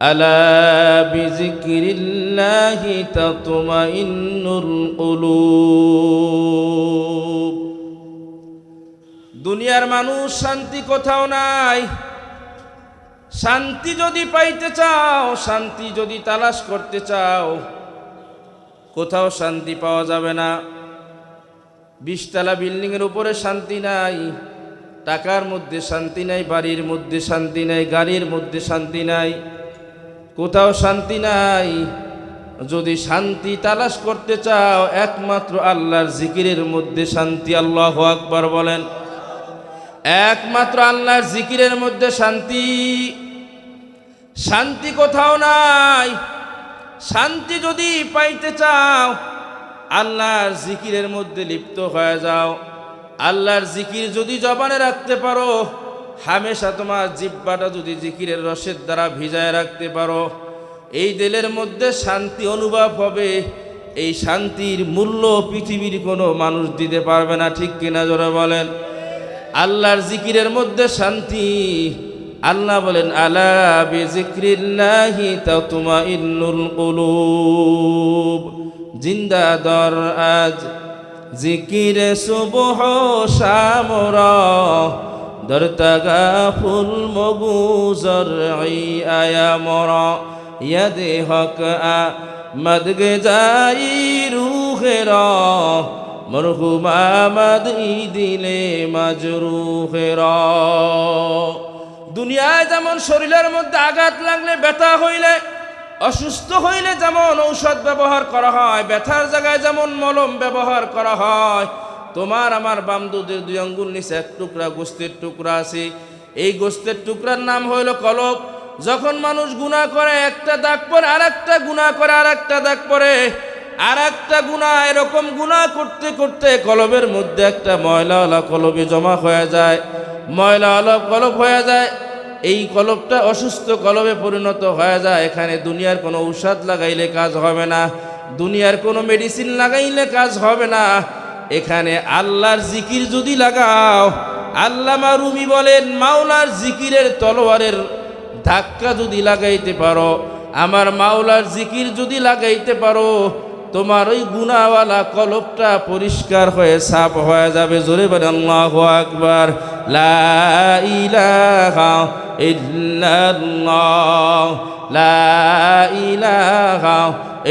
ألا بذكر الله تطمئن القلوب দুনিয়ার মানুষ শান্তি কোথাও নাই শান্তি যদি পাইতে চাও শান্তি যদি তালাশ করতে চাও কোথাও শান্তি পাওয়া যাবে না বিশতলা বিল্ডিংয়ের উপরে শান্তি নাই টাকার মধ্যে শান্তি নাই বাড়ির মধ্যে শান্তি নাই গাড়ির মধ্যে শান্তি নাই কোথাও শান্তি নাই। যদি শান্তি তালাশ করতে চাও, একমাত্র আল্লাহর জিকিরের মধ্যে শান্তি, আল্লাহ আকবার বলেন। একমাত্র আল্লাহর জিকিরের মধ্যে শান্তি। শান্তি কোথাও নাই। শান্তি যদি পাইতে চাও, আল্লাহর জিকিরের মধ্যে লিপ্ত হয়ে যাও। আল্লাহর জিকির যদি জবানে রাখতে পারো হামেশা তোমার জিব্বাটা যদি জিকিরের রসের দ্বারা ভিজায় রাখতে পারো, এই দিলের মধ্যে শান্তি অনুভব হবে। এই শান্তির মূল্য পৃথিবীর কোনো মানুষ দিতে পারবে না, ঠিক কিনা জোরে বলেন? আল্লাহর জিকিরের মধ্যে শান্তি। আল্লাহ বলেন, আলা জিন্দা দর আজ জিকিরে সুবহ শামরা در تغافل مگو زرعی آیا مرا ید حق آمد جائی روح را مرحوم آمد ای دل مجروح را দুনিয়ায় যেমন শরীরের মধ্যে আঘাত লাগলে ব্যথা হইলে, অসুস্থ হইলে যেমন ঔষধ ব্যবহার করা হয়, ব্যথার জায়গায় যেমন মলম ব্যবহার করা হয় তোমার আমার বামদুদের দুই আঙ্গুল নিচে এক টুকরা গোস্তের টুকরা আছে। এই গোস্তের টুকরার নাম হইল কলব। যখন মানুষ গুণা করে, একটা দাগ পরে আর একটা গুণা করে আর একটা দাগ পরে আর একটা গুণা এরকম গুণা করতে করতে কলবের মধ্যে একটা ময়লা ময়লাওয়ালা কলবে জমা হয়ে যায়। ময়লা ময়লাওয়ালা কলব হয়ে যায়। এই কলবটা অসুস্থ কলবে পরিণত হয়ে যায়। এখানে দুনিয়ার কোনো ঔষধ লাগাইলে কাজ হবে না। দুনিয়ার কোনো মেডিসিন লাগাইলে কাজ হবে না। এখানে আল্লাহর জিকির যদি লাগাও, আল্লামা রুমি বলেন, মাওলার জিকিরের তলোয়ারের ধাক্কা যদি লাগাইতে পারো, আমার মাওলার জিকির যদি লাগাইতে পারো তোমার ওই গুণাওয়ালা কলপটা পরিষ্কার হয়ে সাফ হয়ে যাবে। জোরে বলে, আল্লাহ আকবার লাইলাহা ইল্লাল্লাহ লাইলাহা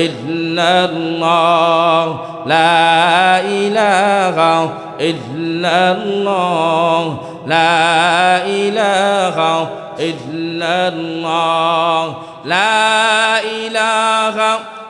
ইল্লাল্লাহ লাইলাহা ইল্লাল্লাহ লাইলাহা ইল্লাল্লাহ লাইলাহা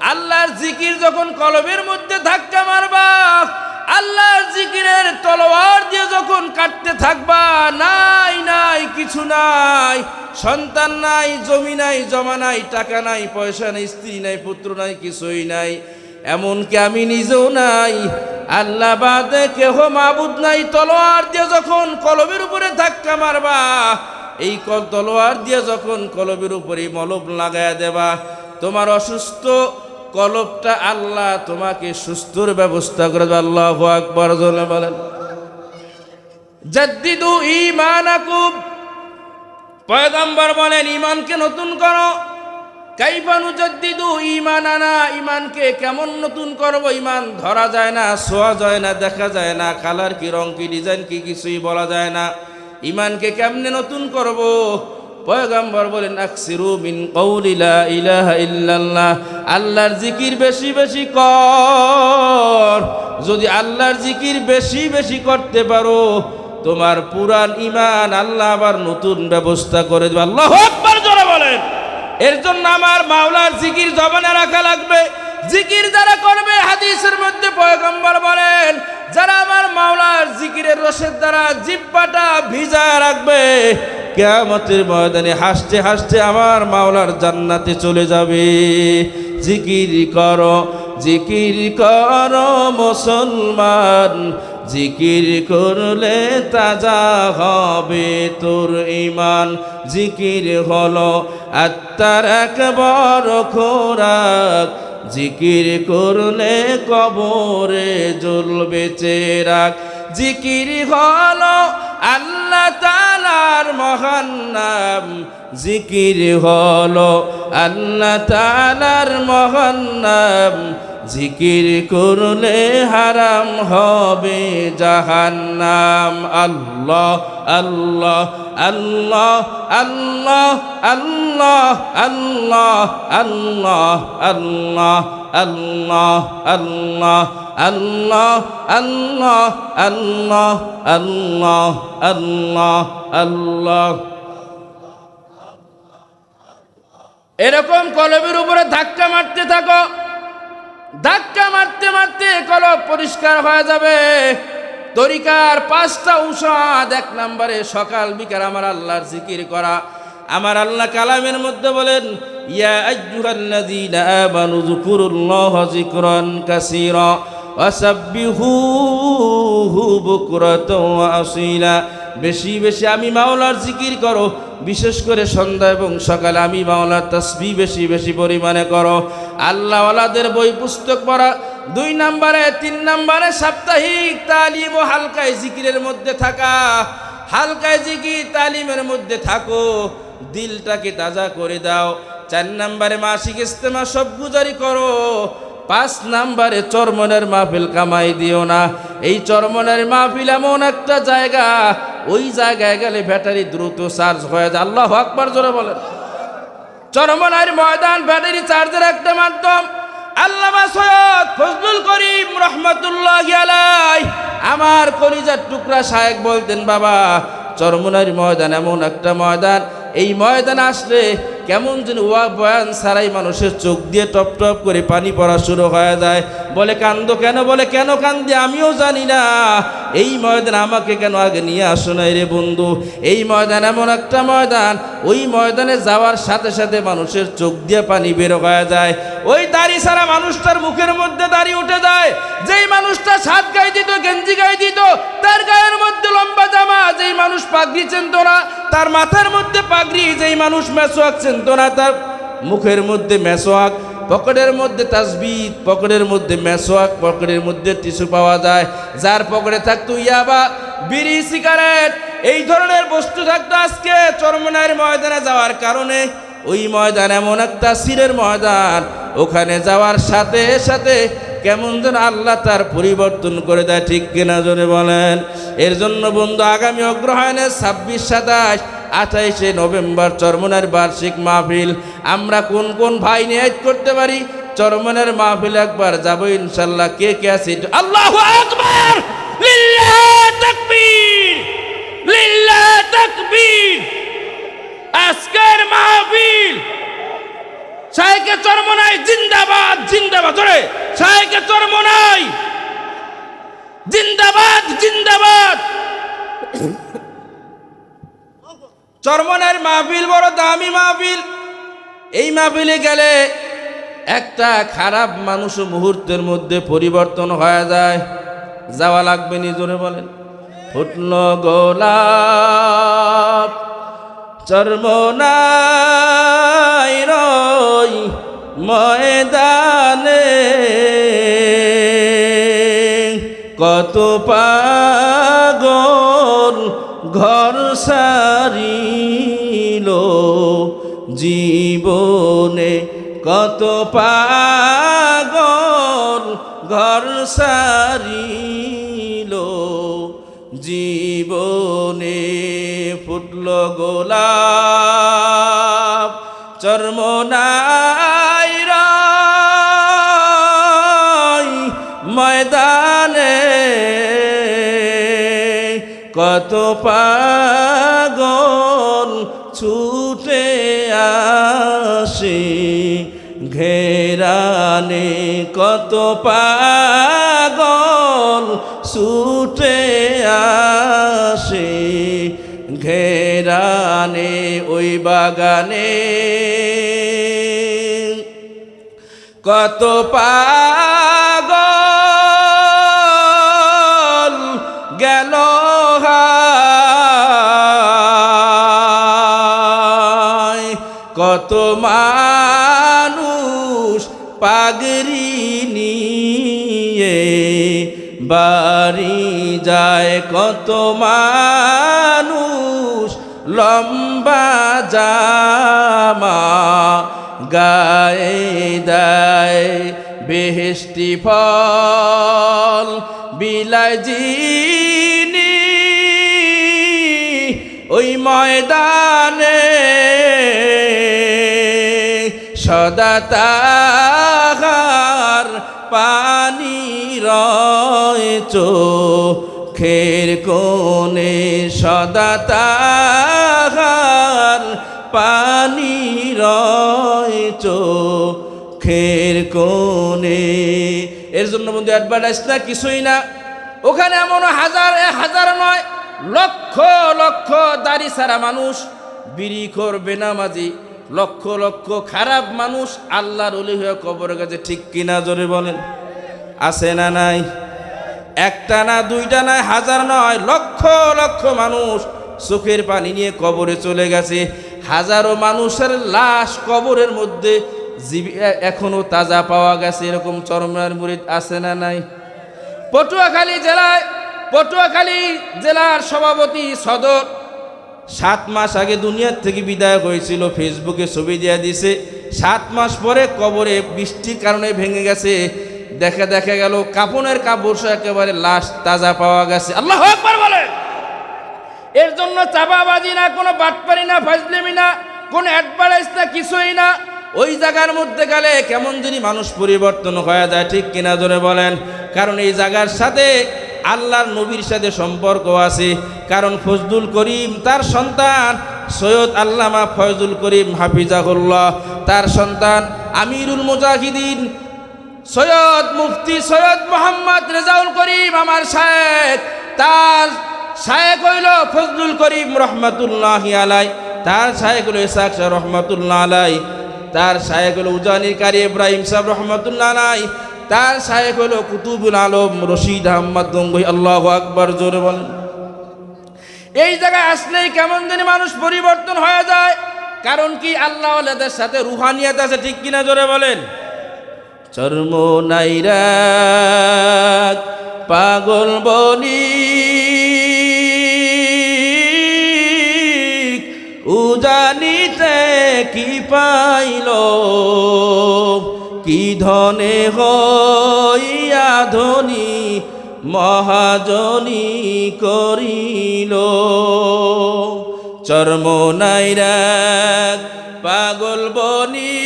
আল্লাহর জিকির যখন কলবের মধ্যে ধাক্কা মারবা, আল্লাহর জিকিরের তলোয়ার দিয়ে যখন কাটতে থাকবা, নাই নাই, কিছু নাই, সন্তান নাই, জমি নাই, জমা নাই, টাকা নাই, পয়সা নাই, স্ত্রী নাই, পুত্র নাই, কিছুই নাই, এমনকি আমি নিজেও নাই। আল্লাহ বাদে কেহ মাবুদ নাই, তলোয়ার দিয়ে যখন কলবের উপরে ধাক্কা মারবা, এই তলোয়ার দিয়ে যখন কলবের উপরে মলব লাগায় দেবা, তোমার অসুস্থ কলবটা আল্লাহ তোমাকে সুস্থর ব্যবস্থা করে আল্লাহ আকবর বলেন। জাদ্দিদু ঈমানাকুম। পয়গম্বর বলেন ইমানকে নতুন করো। কাইফানু জাদ্দিদু ঈমানানা। ইমানকে কেমন নতুন করব? ইমান ধরা যায় না ছোঁয়া যায় না, দেখা যায় না, কালার কি, রং কি, ডিজাইন কি, কিছুই বলা যায় না। ইমানকে কেমনে নতুন করব? পয়গম্বর বলেন, আকসিরু মিন কৌলি লা ইলাহা ইল্লাল্লাহ। আল্লাহর জিকির বেশি বেশি কর। যদি আল্লাহর জিকির বেশি বেশি করতে পারো, তোমার পুরান ইমান আল্লাহ আবার নতুন ব্যবস্থা করে দেবে। আল্লাহ আকবার জোরে বলেন। এর জন্য আমার মাওলার জিকির জবানে রাখা লাগবে। জিকির যারা করবে, হাদিসের মধ্যে পয়গম্বর বলেন, যারা আমার মাওলার জিকিরের রসের দ্বারা জিব্বাটা ভিজা রাখবে কেয়ামতের ময়দানে হাসতে হাসতে আমার মাওলার জান্নাতে চলে যাবে। জিকির করো জিকির করো মুসলমান, জিকির করলে তাজা হবে তোর ইমান জিকির হলো আত্মার এক বড় খোরাক, জিকির করলে কবরে জ্বলবে চেরাক। জিকির হলো আল্লাহ তালার মহান নাম জিকির হলো আল্লাহ তালার মহান নাম জিকির করলে হারাম হবে জাহান্নাম আল্লাহ আল্লাহ আল্লাহ আল্লাহ আল্লাহ আল্লাহ আল্লাহ আল্লাহ আল্লাহ আল্লাহ আল্লাহ আল্লাহ আল্লাহ আল্লাহ আল্লাহ আল্লাহ এরকম কলবের উপরে ধাক্কা মারতে থাকো ধাক্কা মারতে মারতে কলব পরিষ্কার হয়ে যাবে। তরিকার পাঁচটা ঔষধ, এক নম্বরে সকাল, বিকাল আমার আল্লাহর জিকির করা। আমার আল্লাহ কালামের মধ্যে বলেন, ইয়া বেশি বেশি আমি মাওলার জিকির করো। বিশেষ করে সন্ধ্যা এবং সকালে আমি মাওলার তসবি বেশি বেশি পরিমাণে করো। আল্লাহওয়ালাদের বই পুস্তক পড়া, দুই নম্বরে, তিন নম্বরে সাপ্তাহিক তালিম ও হালকায় জিকিরের মধ্যে থাকা। হালকায় জিকির তালিমের মধ্যে থাকো। দিলটাকে তাজা করে দাও। চার নম্বরে মাসিক ইস্তেমা সব গুজারি করো। পাঁচ নাম্বারে চরমনের মাহফিল কামাই দিও না। এই চরমনের মাহফিল এমন একটা জায়গা ওই জায়গায় গেলে ব্যাটারি দ্রুত চার্জ হয়ে যায়। আল্লাহ আকবার জোরে বলেন। চরমনার ময়দান ব্যাটারি চার্জের একটা মাধ্যম। আল্লামা সৈয়দ ফজলুল করিম রহমতুল্লাহ আলাই আমার কলিজার টুকরা সাহেব বলতেন, বাবা চরমনার ময়দান এমন একটা ময়দান। এই ময়দান আসলে কেমন যেন ওয়া বয়ান ছাড়াই মানুষের চোখ দিয়ে টপ টপ করে পানি পড়া শুরু হয়ে যায়। বলে, কান্দো কেন? বলে, কেন কান্দি? আমিও জানি না। এই ময়দান আমাকে কেন আগে নিয়ে আসো নাই রে বন্ধু? এই ময়দান এমন একটা ময়দান। ওই ময়দানে যাওয়ার সাথে সাথে মানুষের চোখ দিয়ে পানি বের হয়ে যায়। ওই দাড়ি ছাড়া মানুষটার মুখের মধ্যে দাড়ি উঠে যায়। যেই মানুষটা সাত গায়ে দিত, গেঞ্জি গায়ে দিত, তার গায়ের মধ্যে লম্বা জামা। যেই মানুষ পাগড়ি চেনত না, তার মাথার মধ্যে পাগড়ি। যেই মানুষ মেসোয়াক চেনত না তার মুখের মধ্যে মেসোয়াক, পকেটের মধ্যে তাসবিদ পকেটের মধ্যে মেসোয়াক, পকেটের মধ্যে টিস্যু পাওয়া যায়। যার পকেটে থাকতো ইয়াবা, বিড়ি, সিগারেট, এই ধরনের বস্তু থাকতো আজকে চরমনার ময়দানে যাওয়ার কারণে। ওই ময়দান এমন একটা সিরের ময়দান। ওখানে যাওয়ার সাথে সাথে কেমন যেন আল্লাহ তার পরিবর্তন করে দেয়, ঠিক কিনা জনে বলেন? এর জন্য বন্ধু, আগামী অগ্রহায়ণে ছাব্বিশ, সাতাশ, আঠাইশে নভেম্বর চরমনের বার্ষিক মাহফিল। আমরা কোন কোন ভাই নিয়ে করতে পারি? চরমনের মাহফিল একবার যাব ইনশাল্লাহ। কে কে আছে? আল্লাহ আজকের মাহফিল। শাহেকে চরমনাই জিন্দাবাদ জিন্দাবাদ ধরে শাহেকে চরমনাই জিন্দাবাদ জিন্দাবাদ। চরমনের মাহফিল বড় দামি মাহফিল। এই মাহফিলে গেলে একটা খারাপ মানুষ মুহূর্তের মধ্যে পরিবর্তন হয়ে যায়। যাওয়া লাগবে নিজরে বলেন। ফুটল গোলাপ। চর্মনাই রই ময়দানে। কত পাগল ঘর সারিল জীবনে। কত পাগল ঘর সারিল জীবনে। ফুটল গোলা কত পাগল ছুটে আসে ঘেরানে কত পাগল ছুটে আসে ঘেরানে ওই বাগানে। কত পাগল কত মানুষ পাগরি নিয়ে বাড়ি যায়, কত মানুষ লম্বা জামা গায়ে দেয় বেহেস্টি ফল বিলায় জিনি ওই ময়দানে সদা তাহার পানি রয় চোখের কোণে সদা তাহার পানি রয় চোখের কোণে। এর জন্য বন্ধু অ্যাডভার্টাইজ না, কিছুই না। ওখানে এমন হাজার হাজার নয়, লক্ষ লক্ষ দাড়ি সারা মানুষ বিড়ি করবে নামাজি লক্ষ লক্ষ খারাপ মানুষ আল্লাহর অলি হয়ে কবরের কাছে ঠিক কিনা জোরে বলেন? আছে না নাই? একটা না দুইটা নয়, হাজার নয়, লক্ষ লক্ষ মানুষ চোখের পানি নিয়ে কবরে চলে গেছে। হাজারো মানুষের লাশ কবরের মধ্যে জীবি এ- এখনও তাজা পাওয়া গেছে। এরকম চরমার মুরিদ আছে না নাই? পটুয়াখালী জেলায় পটুয়াখালী জেলার সভাপতি সদর সাত মাস আগে দুনিয়ার থেকে বিদায় হয়েছিল, ফেসবুকে ছবি দেওয়া দিছে। সাত মাস পরে কবরে বৃষ্টির কারণে ভেঙে গেছে। দেখা দেখা গেল কাপনের কাপড় একেবারে লাশ তাজা পাওয়া গেছে। আল্লাহ একবার বলে এর জন্য চাপাবাজি না, কোনো বাটপারি না, ফাজলেমি না, কোনো অ্যাডভার্টাইজ না, কিছুই না। ওই জায়গার মধ্যে গেলে কেমন যিনি মানুষ পরিবর্তন হয়ে যায়, ঠিক কিনা জোরে বলেন। কারণ এই জায়গার সাথে আল্লাহর নবীর সাথে সম্পর্ক আছে। কারণ ফজলুল করিম তার সন্তান সৈয়দ আল্লামা ফয়জুল করিম হাফিজাহুল্লাহ। তার সন্তান আমিরুল মুজাহিদিন সৈয়দ মুফতি সৈয়দ মোহাম্মদ রেজাউল করিম আমার শায়েক তার শায়েক হইল ফজলুল করিম রহমতুল্লাহ আলাই। তার শায়েক হইল ইসাক শাহ রহমতুল্লাহ আলাই। তার শায়েক হইল উজানির কারি ইব্রাহিম সাহেব রহমতুল্লাহ আলাই। তার শায়েক হইল কুতুবুল আলম রশিদ আহমদ গঙ্গই, আল্লাহ আকবর, জোরে বলেন। এই জায়গায় আসলেই কেমন জানি মানুষ পরিবর্তন হয়ে যায়। কারণ কি আল্লাহ আল্লাহদের সাথে রুহানিয়াত আছে ঠিক কিনা জোরে বলেন? চর্ম নাইরা পাগল বনি। উজানিতে কি পাইল? কি ধনে হইয়া ধনী মহাজনী করিল? চর্ম নাইরা পাগল বনি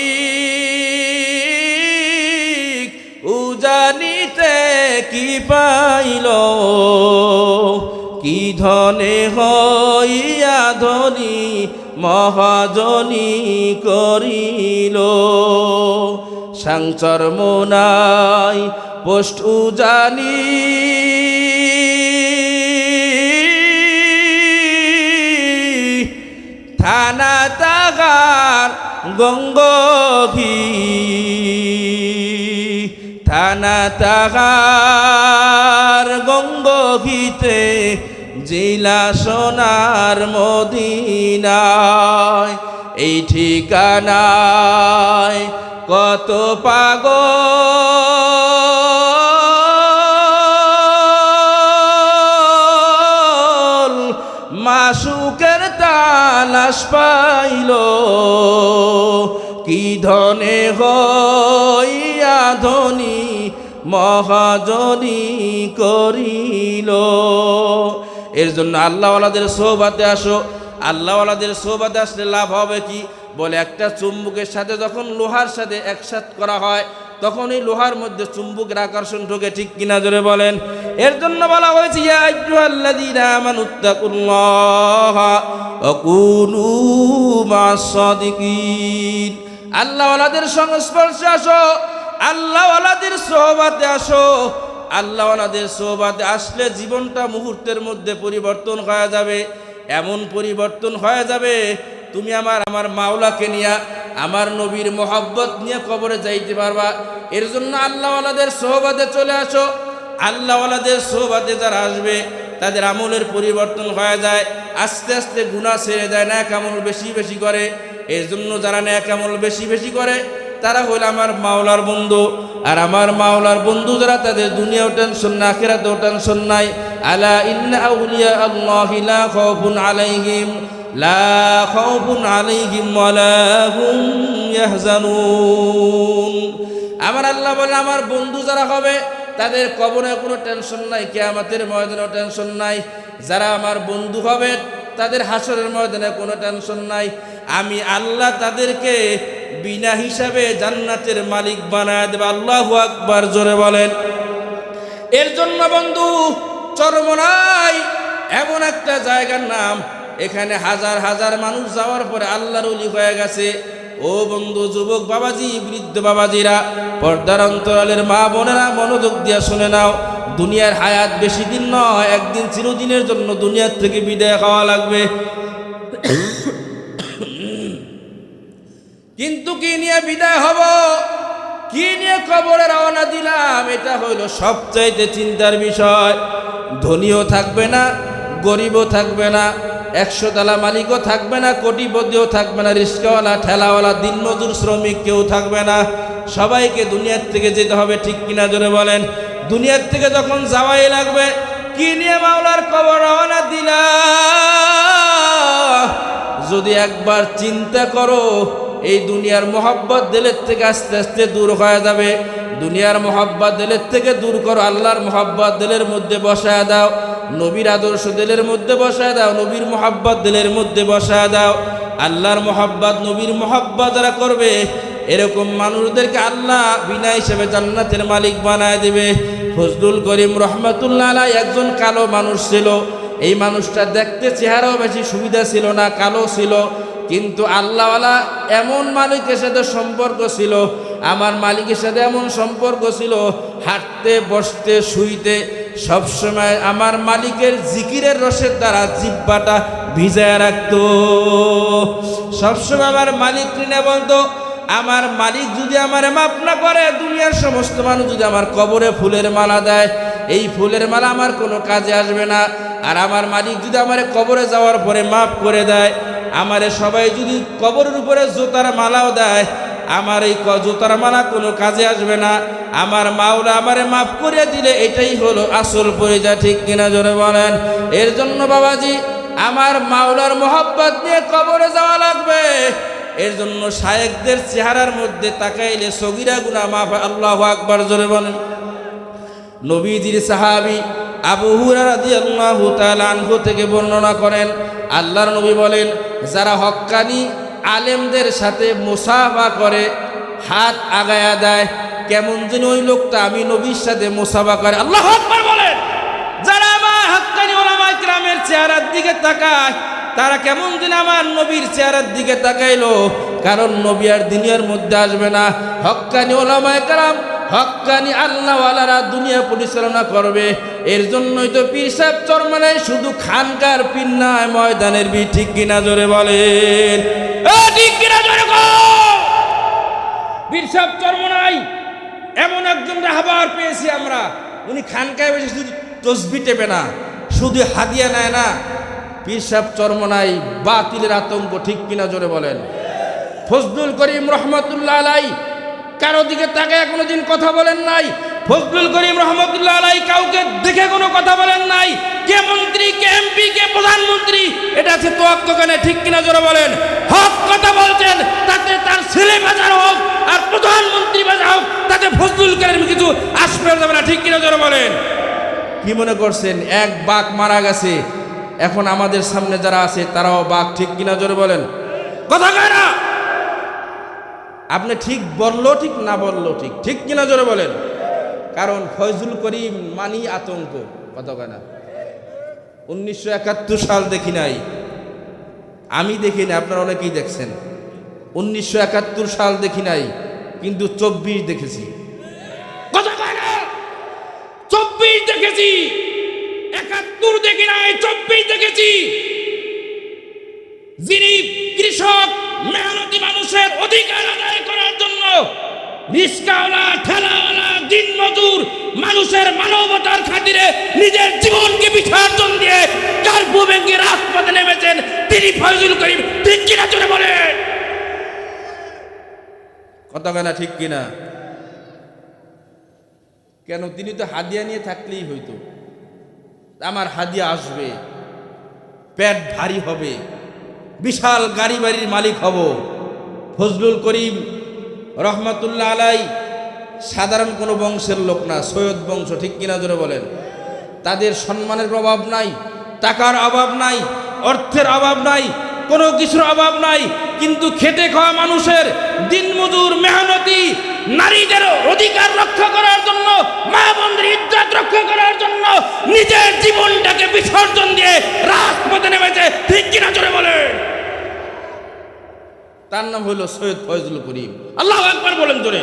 উজানিতে কি পাইল? কি ধনে হইয়া ধনী মহাজনী করিল? সাংচর মোনাই পোষ্ট উজানি। থানা তাগার গঙ্গভি। থানা তাগার গঙ্গভিতে জেলা সোনার মদিনায়, এই ঠিকানায় কত পাগল মাসুকের তালাশ পাইল, কি ধনে হইয়া ধনী মহাজনী করিল। এর জন্য আল্লাহওয়ালাদের সোহবাতে আসো আল্লাহওয়ালাদের সোহবাতে আসলে লাভ হবে কি? বলে একটা চুম্বুকের সাথে যখন লোহার সাথে একসাথ করা হয় তখন এই লোহার মধ্যে চুম্বুকের আকর্ষণ ঢোকে, ঠিক কিনা জোরে বলেন? এর জন্য বলা হয়েছে আল্লাহওয়ালাদের সংস্পর্শে আসো, আল্লাহওয়ালাদের সোহবাতে আসো। আল্লাহওয়ালাদের সোহবাতে আসলে জীবনটা মুহূর্তের মধ্যে পরিবর্তন হয়ে যাবে। এমন পরিবর্তন হয়ে যাবে। তুমি আমার আমার মাওলাকে নিয়ে, আমার নবীর মোহব্বত নিয়ে কবরে যাইতে পারবা। এর জন্য আল্লাহওয়ালাদের সোহবাতে চলে আসো। আল্লাহওয়ালাদের সোহবাদে যারা আসবে, তাদের আমলের পরিবর্তন হয়ে যায়। আস্তে আস্তে গুণা ছেড়ে দেয় না আমল বেশি বেশি করে। এর জন্য যারা ন্যাক আমল বেশি বেশি করে, তারা হইল আমার মাওলার বন্ধু। আর আমার মাওলার বন্ধু যারা, তাদের দুনিয়াও টেনশন না আখিরাতেও টেনশন নাই। আলা ইন্না আউলিয়া আল্লাহি লা খাউফুন আলাইহিম, লা খাউফুন আলাইহিম ওয়ালা হুম ইয়াহজানুন। আমার আল্লাহ বলে আমার বন্ধু যারা হবে, তাদের কবরে কোনো টেনশন নাই, কেয়ামতের ময়দানেও টেনশন নাই। যারা আমার বন্ধু হবে, তাদের হাসরের ময়দানে কোনো টেনশন নাই। আমি আল্লাহ তাদেরকে বিনা হিসাবে জান্নাতের মালিক বানায় দেবে। আল্লাহ আকবার, জোরে বলেন। এর জন্য বন্ধু চরমনাই এমন একটা জায়গার নাম। এখানে হাজার হাজার মানুষ যাওয়ার পরে আল্লাহর উলি হয়ে গেছে। ও বন্ধু, যুবক বাবাজি, বৃদ্ধ বাবাজিরা, পর্দার অন্তরালের মা বোনেরা মনোযোগ দিয়া শুনে নাও। দুনিয়ার হায়াত বেশি দিন নয়, একদিন চিরদিনের জন্য দুনিয়ার থেকে বিদায় খাওয়া লাগবে। কিন্তু কি নিয়ে বিদায় হব? কি নিয়ে কবরে রওনা দিলাম? এটা হইল সবচাইতে চিন্তার বিষয়। ধনীও থাকবে না, গরিবও থাকবে না একশো তালা মালিকও থাকবে না, কোটিপতিও থাকবে না, রিস্কাওয়ালা, ঠেলাওয়ালা, দিনমজুর শ্রমিক কেউ থাকবে না। সবাইকে দুনিয়ার থেকে যেতে হবে, ঠিক কিনা জোরে বলেন? দুনিয়ার থেকে যখন যাওয়াই লাগবে, কি নিয়ে মাওলার কবর রওনা দিলাম যদি একবার চিন্তা করো, এই দুনিয়ার মোহাব্বত দিলের থেকে আস্তে আস্তে দূর হয়ে যাবে। দুনিয়ার মোহাব্বত দিলের থেকে দূর করো, আল্লাহর মোহাব্বত দিলের মধ্যে বসায় দাও, নবীর আদর্শ দিলের মধ্যে বসায় দাও, নবীর মোহাব্বত দিলের মধ্যে বসায় দাও, আল্লাহর মোহাব্বত নবীর মোহাব্বত যারা করবে, এরকম মানুষদেরকে আল্লাহ বিনা হিসেবে জান্নাতের মালিক বানায় দেবে। ফজলুল করিম রহমতুল্লাহ একজন কালো মানুষ ছিল, এই মানুষটা দেখতে চেহারাও বেশি সুবিধা ছিল না, কালো ছিল, কিন্তু আল্লাহওয়ালা এমন মালিকের সাথে সম্পর্ক ছিল আমার মালিকের সাথে এমন সম্পর্ক ছিল, হাঁটতে, বসতে, শুইতে, সবসময় আমার মালিকের জিকিরের রসের দ্বারা জিব্বাটা ভিজায় রাখতো। সবসময় আমার মালিক কিনে বলতো, আমার মালিক যদি আমার মাপ না করে, দুনিয়ার সমস্ত মানুষ যদি আমার কবরে ফুলের মালা দেয়, এই ফুলের মালা আমার কোনো কাজে আসবে না। আর আমার মালিক যদি আমার কবরে যাওয়ার পরে মাফ করে দেয়, আমারে সবাই যদি কবরের উপরে জোতার মালাও দেয় আমার এই জোতার মালা কোনো কাজে আসবে না। আমার মাওলা আমারে মাফ করে দিলে এটাই হলো আসল পরিচয়, ঠিক কিনা জোরে বলেন? এর জন্য বাবাজি, আমার মাওলার মোহাব্বত নিয়ে কবরে যাওয়া লাগবে। এর জন্য শায়েকদের চেহারার মধ্যে তাকাইলে সগিরা গুনা মাফ আল্লাহ আকবার জোরে বলেন। নবীজির সাহাবি আবু হুরারাদিয়াল্লাহু তাআলা আনহু থেকে বর্ণনা করেন, আল্লাহর নবী বলেন, যারা হক্কানি আলেমদের সাথে মোসাফা করে হাত আগায়া দেয়। কেমন যেন ওই লোকটা, আমি নবীর সাথে মোসাফা করে। আল্লাহ বলেন। যারা চেহারার দিকে তাকায়, তারা কেমন যেন আমার নবীর চেহারার দিকে তাকাইলো। কারণ নবী আর দুনিয়ার মধ্যে আসবে না। হক্কানি ওলামায় কেরাম হক্কানি আল্লাহওয়ালারা দুনিয়া পরিচালনা করবে। এর জন্যই তো পীর সাহেব চরমানায় শুধু খানকার পীর নয় ময়দানের বি ঠিক কিনা জোরে বলেন? ঠিক কিনা জোরে পীর সাহেব চরমনাই, এমন একজন রাহবার পেয়েছি আমরা। উনি খানকায় বসে শুধু তসবি টেপে না, শুধু হাদিয়া নেয় না। পীর সাহেব চরমনাই, বাতিলের আতঙ্ক, ঠিক কিনা জোরে বলেন? ফজলুল করিম রহমতুল্লাহ আলাই কারও দিকে তাকায় কোনোদিন কথা বলেন নাই। ফজলুল করিম রহমতুল্লাহ আলাই কাউকে দেখে কোনো কথা বলেন নাই। কে মন্ত্রী কে এমপি কে প্রধানমন্ত্রী এটা আছে তো কেন ঠিক কিনা জোরে বলেন। হক কথা বলছেন তাতে তার ছেলে বাজার হোক আর প্রধানমন্ত্রী বাজার হোক তাতে ফজলুল করিম কিছু আসবে যাবে না ঠিক কিনা জোরে বলেন। কি মনে করছেন? এক বাঘ মারা গেছে এখন আমাদের সামনে যারা আছে তারাও বাঘ ঠিক কিনা জোরে বলেন। কথা কয় না। আপনি ঠিক বলল ঠিক, না বলল ঠিক। ঠিক কিনা জোরে বলেন? কারণ ফয়জুল করিম মানি আতঙ্ক। কত কেনা উনিশশো একাত্তর সাল দেখি নাই। আমি দেখি নাই, আপনারা অনেকেই দেখছেন। উনিশশো একাত্তর সাল দেখি নাই, কিন্তু চব্বিশ দেখেছি। চব্বিশ দেখেছি। একাত্তর দেখি নাই, চব্বিশ দেখেছি। যিনি কৃষক, মেহনতি মানুষের অধিকার আদায় করার জন্য রিস্কাওয়ালা ঠেলাওয়ালা দিন মানুষের মানবতার খাতিরে নিজের জীবনকে বিসর্জন দিয়ে কার্পু ব্যাংকে রাজপথে নেমেছেন তিনি ফয়জুল করিম। ঠিক কিনা চলে বলেন কত কেনা ঠিক কিনা? কেন তিনি তো হাদিয়া নিয়ে থাকলেই হইতো। আমার হাদিয়া আসবে, পেট ভারী হবে। বিশাল গাড়ি বাড়ির মালিক হব। ফজলুল করিম রহমতুল্লাহ আলাই সাধারণ কোনো বংশের লোক না, সৈয়দ বংশ, ঠিক কিনা জোরে বলেন? তাদের সম্মানের অভাব নাই, টাকার অভাব নাই, অর্থের অভাব নাই, কোনো কিছুর অভাব নাই, কিন্তু খেটে খাওয়া মানুষের দিনমজুর মেহনতি নারীদের অধিকার রক্ষা করার জন্য, মা বন্ধুর ইজ্জত রক্ষা করার জন্য নিজের জীবনটাকে বিসর্জন দিয়ে রাজপথে নেমেছে ঠিক কিনা চলে বলে তার নাম হলো সৈয়দ ফয়জুল করিম। আল্লাহ একবার বলেন জোরে।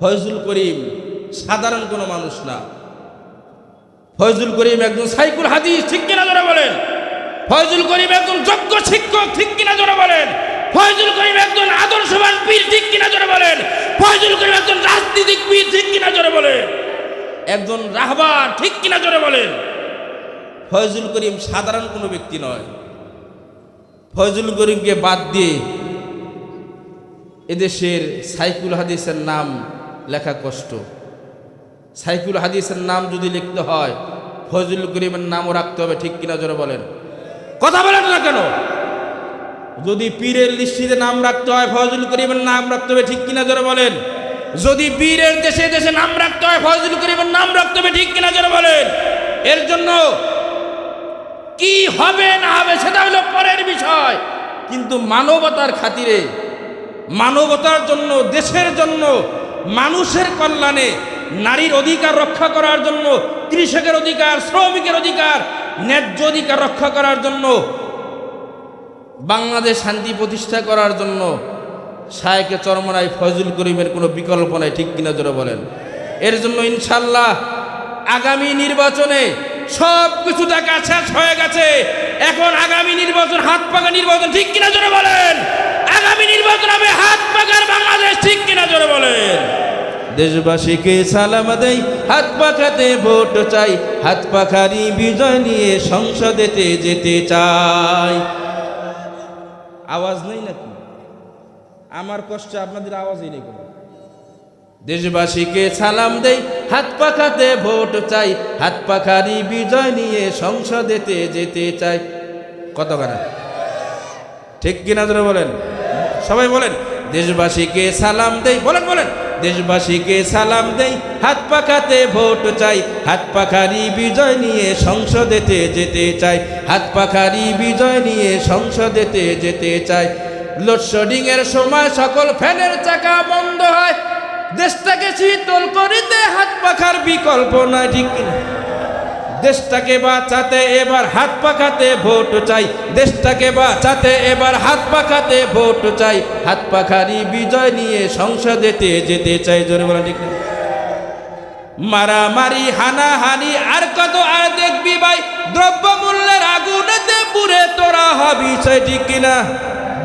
ফয়জুল করিম সাধারণ কোনো মানুষ না। ফয়জুল করিম একজন সাইকুল হাদিস, ঠিক কিনা জোরে বলেন? ফয়জুল করিম একজন যোগ্য শিক্ষক, ঠিক কিনা জোরে বলেন? ফয়জুল করিম একজন আদর্শবান পীর, ঠিক কিনা জোরে বলেন? ফয়জুল করিম একজন রাজনীতিক পীর, ঠিক কিনা জোরে বলেন? একজন রাহবার, ঠিক কিনা জোরে বলেন? ফয়জুল করিম সাধারণ কোনো ব্যক্তি নয়। ফয়জুল করিমকে বাদ দিয়ে এদেশের সাইকুল হাদিসের নাম লেখা কষ্ট। সাইকুল হাদিসের নাম যদি লিখতে হয়, ফয়জুল করিমের নামও রাখতে হবে, ঠিক কিনা জোরে বলেন? কথা বলেন না কেন? যদি পীরের লিস্টিতে নাম রাখতে হয়, ফয়জুল করিমের নাম রাখতে হবে, ঠিক কিনা জোরে বলেন? যদি পীরের দেশে দেশে নাম রাখতে হয়, ফয়জুল করিমের নাম রাখতে হবে, ঠিক কিনা জোরে বলেন? এর জন্য কি হবে না হবে সেটা হলো পরের বিষয়। কিন্তু মানবতার খাতিরে, মানবতার জন্য, দেশের জন্য, মানুষের কল্যাণে, নারীর অধিকার রক্ষা করার জন্য, কৃষকের অধিকার, শ্রমিকের অধিকার, ন্যায্য অধিকার রক্ষা করার জন্য, বাংলাদেশ শান্তি প্রতিষ্ঠা করার জন্য শায়কে চরমনায় ফয়জুল করিমের কোনো বিকল্প নাই, ঠিক কিনা জোরে বলেন। এর জন্য ইনশাল্লাহ আগামী নির্বাচনে সব কিছু দেখা শেষ হয়ে গেছে। এখন আগামী নির্বাচন হাত পাকা নির্বাচন, ঠিক কিনা জোরে বলেন? আগামী নির্বাচন হবে হাত পাকার বাংলাদেশ, ঠিক কিনা জোরে বলেন? দেশবাসীকে সালাম দেই, হাত পাখাতে ভোট চাই। হাত পাখারি বিজয় নিয়ে সংসদেতে যেতে চাই। আওয়াজ নেই নাকি? আমার কষ্ট আপনাদের আওয়াজই নেই দেশবাসীকে সালাম দেই, হাত পাখাতে ভোট চাই, হাত পাখারি বিজয় নিয়ে সংসদেতে যেতে চাই। কত গানা? ঠিক কিনা ধরে বলেন? সবাই বলেন, দেশবাসীকে সালাম দেই, বলেন বলেন। দেশবাসীকে সালাম দেই, হাত পাখাতে ভোট চাই, হাত পাখারি বিজয় নিয়ে সংসদেতে যেতে চাই, হাত পাখারি বিজয় নিয়ে সংসদেতে যেতে চাই। লোডশেডিং এর সময় সকল ফ্যানের চাকা বন্ধ হয় দেশটাকে শীতল করিতে হাত পাখার বিকল্প নাই, ঠিক? দেশটাকে বাঁচাতে এবার হাত পাখাতে ভোট চাই দেশটাকে বাঁচাতে এবার হাত পাখাতে ভোট চাই হাত পাখারি বিজয় নিয়ে সংসদেতে যেতে চাই, জোরে বলা ঠিক? মারামারি, হানাহানি, আর কত আর দেখবি ভাই দ্রব্য মূল্যের আগুনেতে পুরে তোরা হবি সেই ঠিক কিনা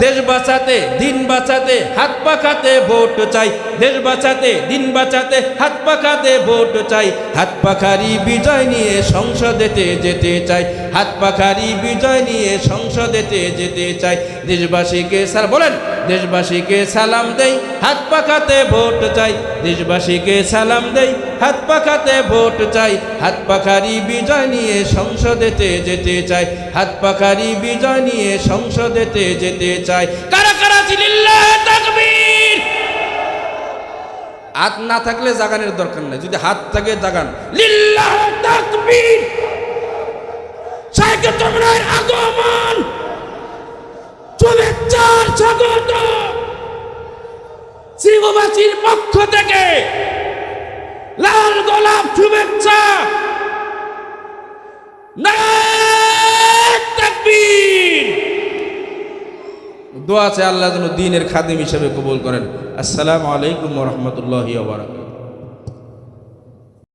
দেশ বাঁচাতে, দিন বাঁচাতে, হাত পাখাতে ভোট চাই। দেশ বাঁচাতে, দিন বাঁচাতে, হাত পাখাতে ভোট চাই। হাত পাখারি বিজয় নিয়ে সংসদেতে যেতে চাই। হাত পাখারি বিজয় নিয়ে সংসদেতে যেতে চাই। দেশবাসীকে স্যার বলেন, দেশবাসীকে সালাম দেই, হাত পাখাতে ভোট চাই। দেশবাসীকে সালাম দেই, হাত পাখাতে ভোট চাই। হাত পাখারি বিজয় নিয়ে সংসদেতে যেতে চাই। হাত পাখারি বিজয় নিয়ে সংসদেতে যেতে চাই। কারা কারা জিলিল্লাহ তাকবীর। হাত না থাকলে জাগানের দরকার নাই। যদি হাত থাকে, জাগান। লিল্লাহ তাকবীর। তোমরার আগমন। স্বাগত। পক্ষ থেকে লাল গোলাপ শুভেচ্ছা। নারায়ণ দোয়া আছে আল্লাহ যেন দিনের খাদিম হিসেবে কবুল করেন। আসসালামু আলাইকুম রহমতুল্লাহ বারাকাত